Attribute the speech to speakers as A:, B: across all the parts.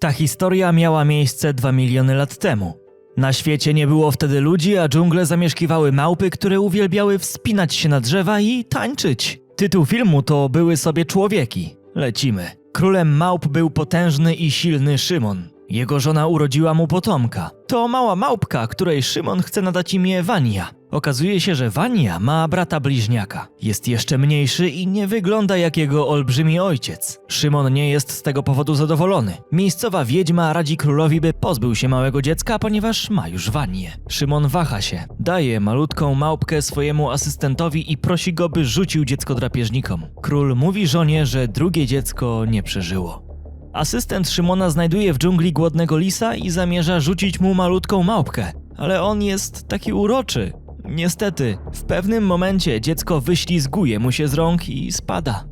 A: Ta historia miała miejsce 2 miliony lat temu. Na świecie nie było wtedy ludzi, a dżungle zamieszkiwały małpy, które uwielbiały wspinać się na drzewa i tańczyć. Tytuł filmu to Były sobie człowieki. Lecimy. Królem małp był potężny i silny Szymon. Jego żona urodziła mu potomka. To mała małpka, której Szymon chce nadać imię Wania. Okazuje się, że Wania ma brata bliźniaka. Jest jeszcze mniejszy i nie wygląda jak jego olbrzymi ojciec. Szymon nie jest z tego powodu zadowolony. Miejscowa wiedźma radzi królowi, by pozbył się małego dziecka, ponieważ ma już Wanię. Szymon waha się, daje malutką małpkę swojemu asystentowi i prosi go, by rzucił dziecko drapieżnikom. Król mówi żonie, że drugie dziecko nie przeżyło. Asystent Szymona znajduje w dżungli głodnego lisa i zamierza rzucić mu malutką małpkę, ale on jest taki uroczy. Niestety, w pewnym momencie dziecko wyślizguje mu się z rąk i spada.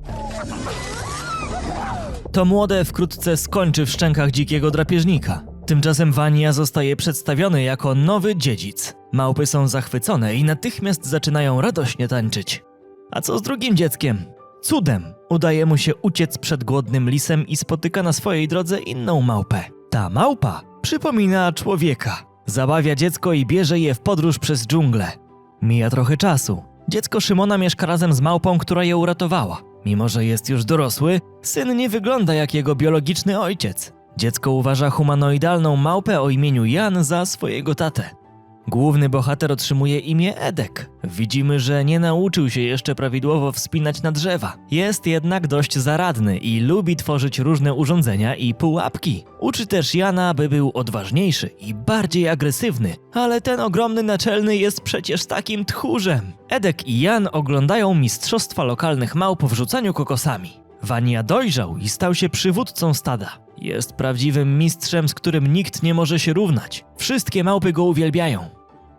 A: To młode wkrótce skończy w szczękach dzikiego drapieżnika. Tymczasem Wania zostaje przedstawiony jako nowy dziedzic. Małpy są zachwycone i natychmiast zaczynają radośnie tańczyć. A co z drugim dzieckiem? Cudem udaje mu się uciec przed głodnym lisem i spotyka na swojej drodze inną małpę. Ta małpa przypomina człowieka. Zabawia dziecko i bierze je w podróż przez dżunglę. Mija trochę czasu. Dziecko Szymona mieszka razem z małpą, która je uratowała. Mimo, że jest już dorosły, syn nie wygląda jak jego biologiczny ojciec. Dziecko uważa humanoidalną małpę o imieniu Jan za swojego tatę. Główny bohater otrzymuje imię Edek. Widzimy, że nie nauczył się jeszcze prawidłowo wspinać na drzewa. Jest jednak dość zaradny i lubi tworzyć różne urządzenia i pułapki. Uczy też Jana, by był odważniejszy i bardziej agresywny, ale ten ogromny naczelny jest przecież takim tchórzem. Edek i Jan oglądają mistrzostwa lokalnych małp w rzucaniu kokosami. Wania dojrzał i stał się przywódcą stada. Jest prawdziwym mistrzem, z którym nikt nie może się równać. Wszystkie małpy go uwielbiają.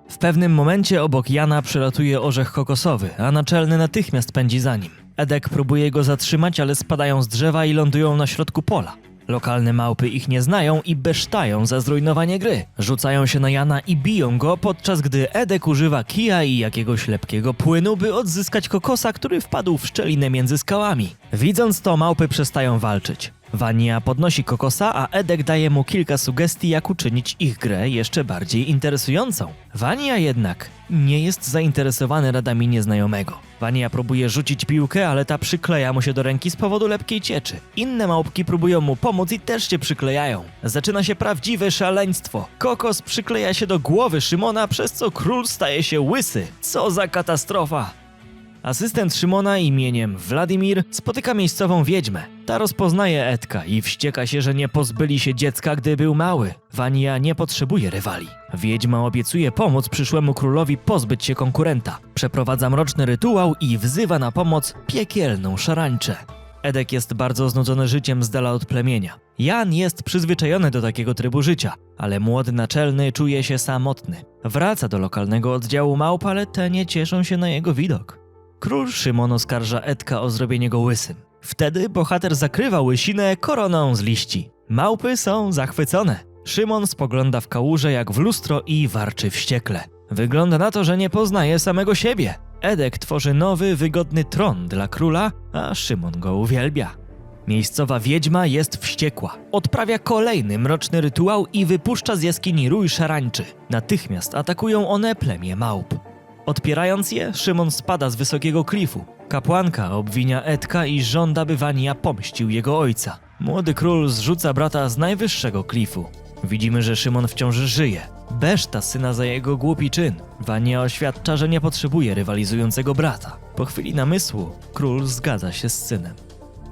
A: W pewnym momencie obok Jana przelatuje orzech kokosowy, a naczelny natychmiast pędzi za nim. Edek próbuje go zatrzymać, ale spadają z drzewa i lądują na środku pola. Lokalne małpy ich nie znają i besztają za zrujnowanie gry. Rzucają się na Jana i biją go, podczas gdy Edek używa kija i jakiegoś lepkiego płynu, by odzyskać kokosa, który wpadł w szczelinę między skałami. Widząc to, małpy przestają walczyć. Wania podnosi kokosa, a Edek daje mu kilka sugestii, jak uczynić ich grę jeszcze bardziej interesującą. Wania jednak nie jest zainteresowany radami nieznajomego. Wania próbuje rzucić piłkę, ale ta przykleja mu się do ręki z powodu lepkiej cieczy. Inne małpki próbują mu pomóc i też się przyklejają. Zaczyna się prawdziwe szaleństwo. Kokos przykleja się do głowy Szymona, przez co król staje się łysy. Co za katastrofa! Asystent Szymona imieniem Wladimir spotyka miejscową wiedźmę. Ta rozpoznaje Edka i wścieka się, że nie pozbyli się dziecka, gdy był mały. Wania nie potrzebuje rywali. Wiedźma obiecuje pomóc przyszłemu królowi pozbyć się konkurenta. Przeprowadza mroczny rytuał i wzywa na pomoc piekielną szarańczę. Edek jest bardzo znudzony życiem z dala od plemienia. Jan jest przyzwyczajony do takiego trybu życia, ale młody naczelny czuje się samotny. Wraca do lokalnego oddziału małp, ale te nie cieszą się na jego widok. Król Szymon oskarża Edka o zrobienie go łysym. Wtedy bohater zakrywa łysinę koroną z liści. Małpy są zachwycone. Szymon spogląda w kałużę jak w lustro i warczy wściekle. Wygląda na to, że nie poznaje samego siebie. Edek tworzy nowy, wygodny tron dla króla, a Szymon go uwielbia. Miejscowa wiedźma jest wściekła. Odprawia kolejny mroczny rytuał i wypuszcza z jaskini rój szarańczy. Natychmiast atakują one plemię małp. Odpierając je, Szymon spada z wysokiego klifu. Kapłanka obwinia Edka i żąda, by Wania pomścił jego ojca. Młody król zrzuca brata z najwyższego klifu. Widzimy, że Szymon wciąż żyje. Beszta syna za jego głupi czyn. Wania oświadcza, że nie potrzebuje rywalizującego brata. Po chwili namysłu król zgadza się z synem.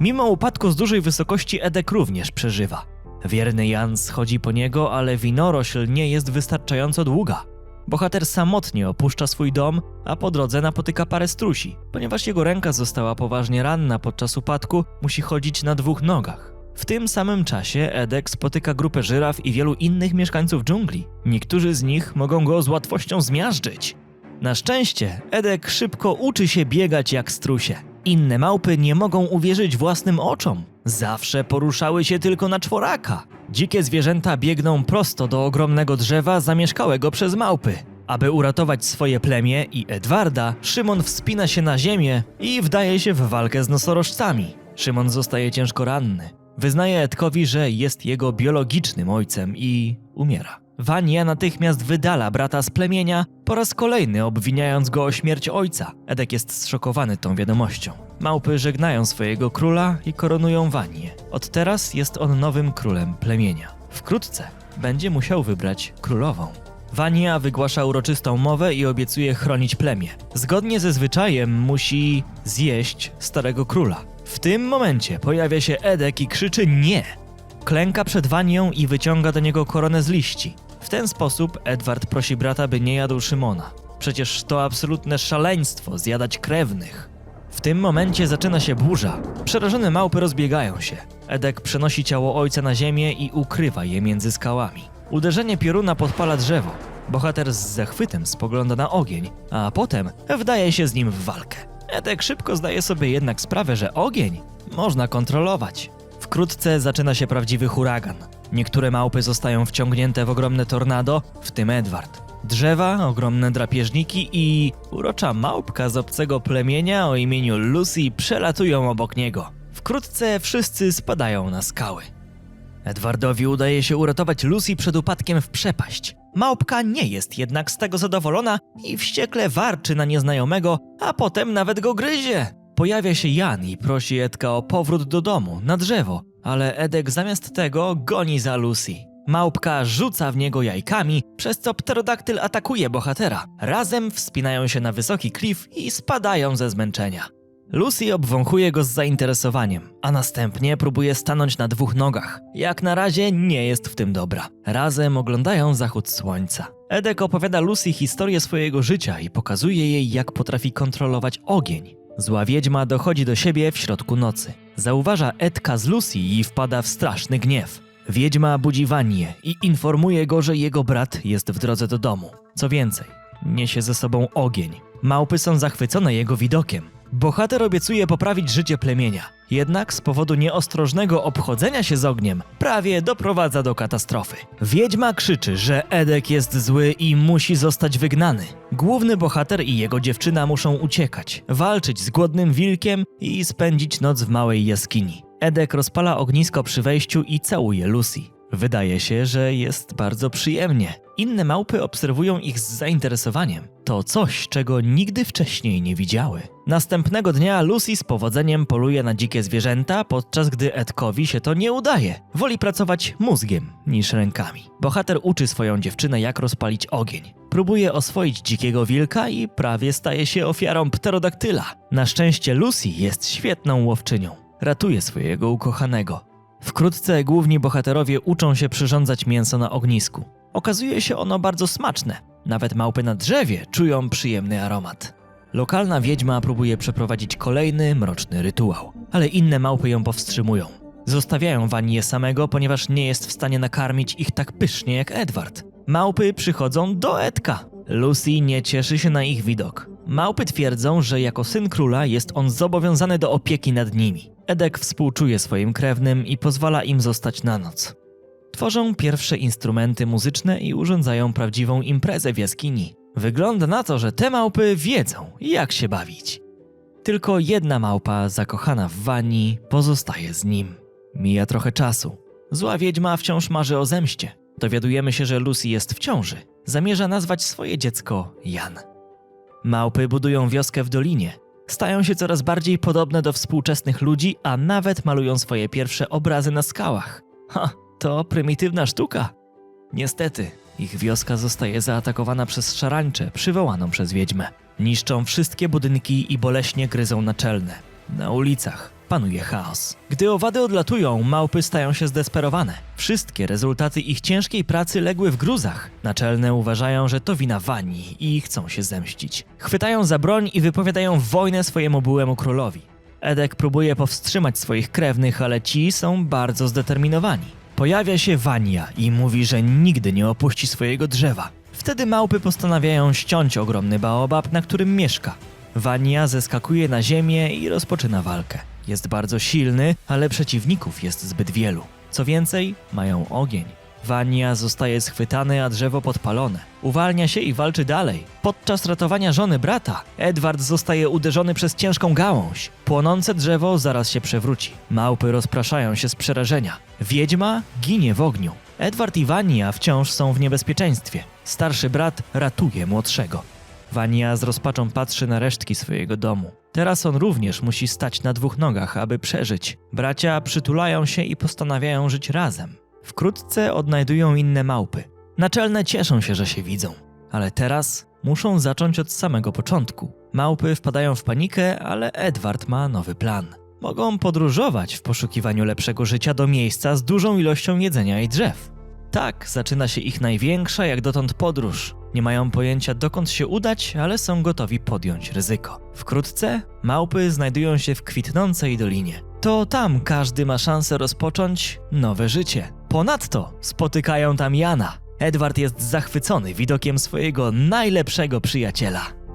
A: Mimo upadku z dużej wysokości Edek również przeżywa. Wierny Jan schodzi po niego, ale winorośl nie jest wystarczająco długa. Bohater samotnie opuszcza swój dom, a po drodze napotyka parę strusi. Ponieważ jego ręka została poważnie ranna podczas upadku, musi chodzić na dwóch nogach. W tym samym czasie Edek spotyka grupę żyraf i wielu innych mieszkańców dżungli. Niektórzy z nich mogą go z łatwością zmiażdżyć. Na szczęście Edek szybko uczy się biegać jak strusie. Inne małpy nie mogą uwierzyć własnym oczom. Zawsze poruszały się tylko na czworaka. Dzikie zwierzęta biegną prosto do ogromnego drzewa zamieszkałego przez małpy. Aby uratować swoje plemię i Edwarda, Szymon wspina się na ziemię i wdaje się w walkę z nosorożcami. Szymon zostaje ciężko ranny. Wyznaje Edkowi, że jest jego biologicznym ojcem i umiera. Wania natychmiast wydala brata z plemienia, po raz kolejny obwiniając go o śmierć ojca. Edek jest zszokowany tą wiadomością. Małpy żegnają swojego króla i koronują Wanię. Od teraz jest on nowym królem plemienia. Wkrótce będzie musiał wybrać królową. Wania wygłasza uroczystą mowę i obiecuje chronić plemię. Zgodnie ze zwyczajem musi zjeść starego króla. W tym momencie pojawia się Edek i krzyczy nie. Klęka przed Wanią i wyciąga do niego koronę z liści. W ten sposób Edward prosi brata, by nie jadł Szymona. Przecież to absolutne szaleństwo zjadać krewnych. W tym momencie zaczyna się burza. Przerażone małpy rozbiegają się. Edek przenosi ciało ojca na ziemię i ukrywa je między skałami. Uderzenie pioruna podpala drzewo. Bohater z zachwytem spogląda na ogień, a potem wdaje się z nim w walkę. Edek szybko zdaje sobie jednak sprawę, że ogień można kontrolować. Wkrótce zaczyna się prawdziwy huragan. Niektóre małpy zostają wciągnięte w ogromne tornado, w tym Edward. Drzewa, ogromne drapieżniki i urocza małpka z obcego plemienia o imieniu Lucy przelatują obok niego. Wkrótce wszyscy spadają na skały. Edwardowi udaje się uratować Lucy przed upadkiem w przepaść. Małpka nie jest jednak z tego zadowolona i wściekle warczy na nieznajomego, a potem nawet go gryzie. Pojawia się Jan i prosi Edka o powrót do domu, na drzewo, ale Edek zamiast tego goni za Lucy. Małpka rzuca w niego jajkami, przez co pterodaktyl atakuje bohatera. Razem wspinają się na wysoki klif i spadają ze zmęczenia. Lucy obwąchuje go z zainteresowaniem, a następnie próbuje stanąć na dwóch nogach. Jak na razie nie jest w tym dobra. Razem oglądają zachód słońca. Edek opowiada Lucy historię swojego życia i pokazuje jej, jak potrafi kontrolować ogień. Zła wiedźma dochodzi do siebie w środku nocy. Zauważa Edka z Lucy i wpada w straszny gniew. Wiedźma budzi Vanię i informuje go, że jego brat jest w drodze do domu. Co więcej, niesie ze sobą ogień. Małpy są zachwycone jego widokiem. Bohater obiecuje poprawić życie plemienia, jednak z powodu nieostrożnego obchodzenia się z ogniem prawie doprowadza do katastrofy. Wiedźma krzyczy, że Edek jest zły i musi zostać wygnany. Główny bohater i jego dziewczyna muszą uciekać, walczyć z głodnym wilkiem i spędzić noc w małej jaskini. Edek rozpala ognisko przy wejściu i całuje Lucy. Wydaje się, że jest bardzo przyjemnie. Inne małpy obserwują ich z zainteresowaniem. To coś, czego nigdy wcześniej nie widziały. Następnego dnia Lucy z powodzeniem poluje na dzikie zwierzęta, podczas gdy Edkowi się to nie udaje. Woli pracować mózgiem niż rękami. Bohater uczy swoją dziewczynę, jak rozpalić ogień. Próbuje oswoić dzikiego wilka i prawie staje się ofiarą pterodaktyla. Na szczęście Lucy jest świetną łowczynią. Ratuje swojego ukochanego. Wkrótce główni bohaterowie uczą się przyrządzać mięso na ognisku. Okazuje się ono bardzo smaczne. Nawet małpy na drzewie czują przyjemny aromat. Lokalna wiedźma próbuje przeprowadzić kolejny mroczny rytuał, ale inne małpy ją powstrzymują. Zostawiają Vanię samego, ponieważ nie jest w stanie nakarmić ich tak pysznie jak Edward. Małpy przychodzą do Edka. Lucy nie cieszy się na ich widok. Małpy twierdzą, że jako syn króla jest on zobowiązany do opieki nad nimi. Edek współczuje swoim krewnym i pozwala im zostać na noc. Tworzą pierwsze instrumenty muzyczne i urządzają prawdziwą imprezę w jaskini. Wygląda na to, że te małpy wiedzą, jak się bawić. Tylko jedna małpa, zakochana w Wani, pozostaje z nim. Mija trochę czasu. Zła wiedźma wciąż marzy o zemście. Dowiadujemy się, że Lucy jest w ciąży. Zamierza nazwać swoje dziecko Jan. Małpy budują wioskę w dolinie. Stają się coraz bardziej podobne do współczesnych ludzi, a nawet malują swoje pierwsze obrazy na skałach. Ha, to prymitywna sztuka. Niestety, ich wioska zostaje zaatakowana przez szarańczę przywołaną przez wiedźmę. Niszczą wszystkie budynki i boleśnie gryzą naczelne. Na ulicach panuje chaos. Gdy owady odlatują, małpy stają się zdesperowane. Wszystkie rezultaty ich ciężkiej pracy legły w gruzach. Naczelne uważają, że to wina Wani i chcą się zemścić. Chwytają za broń i wypowiadają wojnę swojemu byłemu królowi. Edek próbuje powstrzymać swoich krewnych, ale ci są bardzo zdeterminowani. Pojawia się Wania i mówi, że nigdy nie opuści swojego drzewa. Wtedy małpy postanawiają ściąć ogromny baobab, na którym mieszka. Wania zeskakuje na ziemię i rozpoczyna walkę. Jest bardzo silny, ale przeciwników jest zbyt wielu. Co więcej, mają ogień. Wania zostaje schwytany, a drzewo podpalone. Uwalnia się i walczy dalej. Podczas ratowania żony brata, Edward zostaje uderzony przez ciężką gałąź. Płonące drzewo zaraz się przewróci. Małpy rozpraszają się z przerażenia. Wiedźma ginie w ogniu. Edward i Wania wciąż są w niebezpieczeństwie. Starszy brat ratuje młodszego. Wania z rozpaczą patrzy na resztki swojego domu. Teraz on również musi stać na dwóch nogach, aby przeżyć. Bracia przytulają się i postanawiają żyć razem. Wkrótce odnajdują inne małpy. Naczelne cieszą się, że się widzą. Ale teraz muszą zacząć od samego początku. Małpy wpadają w panikę, ale Edward ma nowy plan. Mogą podróżować w poszukiwaniu lepszego życia do miejsca z dużą ilością jedzenia i drzew. Tak, zaczyna się ich największa jak dotąd podróż. Nie mają pojęcia dokąd się udać, ale są gotowi podjąć ryzyko. Wkrótce małpy znajdują się w kwitnącej dolinie. To tam każdy ma szansę rozpocząć nowe życie. Ponadto spotykają tam Jana. Edward jest zachwycony widokiem swojego najlepszego przyjaciela.